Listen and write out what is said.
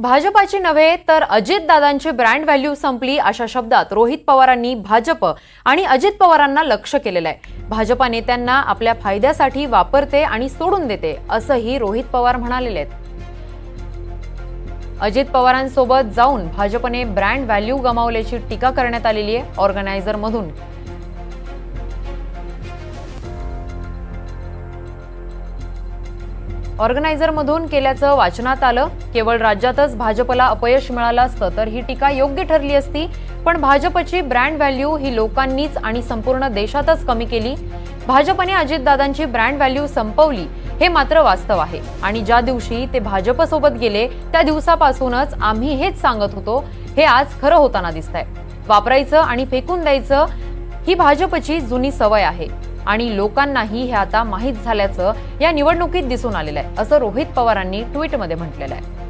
भाजपाची नव्हे तर अजितदादांची ब्रँड व्हॅल्यू संपली अशा शब्दात रोहित पवारांनी भाजप आणि अजित पवारांना लक्ष केलेलं आहे. भाजपा नेत्यांना आपल्या फायद्यासाठी वापरते आणि सोडून देते असंही रोहित पवार म्हणालेले आहेत. अजित पवारांसोबत जाऊन भाजपने ब्रँड व्हॅल्यू गमावल्याची टीका करण्यात आलेली आहे. ऑर्गनायझरमधून ऑर्गनायझरमधून केल्याचं वाचनात आलं. केवळ राज्यातच भाजपला अपयश मिळालं असतं तर ही टीका योग्य ठरली असती. पण भाजपची ब्रँड व्हॅल्यू ही लोकांनीच आणि संपूर्ण देशातच कमी केली. भाजपने अजितदादांची ब्रँड व्हॅल्यू संपवली हे मात्र वास्तव आहे. आणि ज्या दिवशी ते भाजपसोबत गेले त्या दिवसापासूनच आम्ही हेच सांगत होतो हे आज खरं होताना दिसतंय. वापरायचं आणि फेकून द्यायचं ही भाजपची जुनी सवय आहे. आणि लोकांनाही हे आता माहीत झाल्याचं या निवडणुकीत दिसून आलेलं आहे असं रोहित पवारांनी ट्विटमध्ये म्हटलेलं आहे.